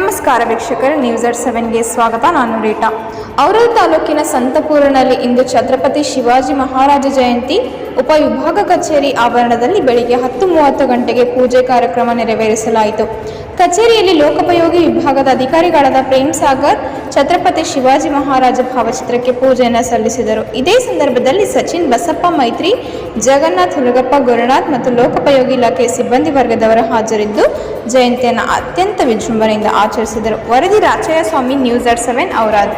ನಮಸ್ಕಾರ ವೀಕ್ಷಕರೇ news at ಸೆವೆನ್ಗೆ ಸ್ವಾಗತ. ನಾನು ರೀಟಾ. ಔರಲ್ ತಾಲೂಕಿನ ಸಂತಪುರನಲ್ಲಿ ಇಂದು ಛತ್ರಪತಿ ಶಿವಾಜಿ ಮಹಾರಾಜ ಜಯಂತಿ ಉಪವಿಭಾಗ ಕಚೇರಿ ಆವರಣದಲ್ಲಿ ಬೆಳಿಗ್ಗೆ ಹತ್ತು ಮೂವತ್ತು ಗಂಟೆಗೆ ಪೂಜೆ ಕಾರ್ಯಕ್ರಮ ನೆರವೇರಿಸಲಾಯಿತು. ಕಚೇರಿಯಲ್ಲಿ ಲೋಕೋಪಯೋಗಿ ವಿಭಾಗದ ಅಧಿಕಾರಿಗಳಾದ ಪ್ರೇಮ್ ಸಾಗರ್, ಛತ್ರಪತಿ ಶಿವಾಜಿ ಮಹಾರಾಜ ಭಾವಚಿತ್ರಕ್ಕೆ ಪೂಜೆಯನ್ನು ಸಲ್ಲಿಸಿದರು. ಇದೇ ಸಂದರ್ಭದಲ್ಲಿ ಸಚಿನ್ ಬಸಪ್ಪ ಮೈತ್ರಿ, ಜಗನ್ನಾಥ್ ಹುಲಗಪ್ಪ ಗುರುನಾಥ್ ಮತ್ತು ಲೋಕೋಪಯೋಗಿ ಇಲಾಖೆ ಸಿಬ್ಬಂದಿ ವರ್ಗದವರು ಹಾಜರಿದ್ದು ಜಯಂತಿಯನ್ನು ಅತ್ಯಂತ ವಿಜೃಂಭಣೆಯಿಂದ ಆಚರಿಸಿದರು. ವರದಿ Rachayya Swami, news at seven, Aurad.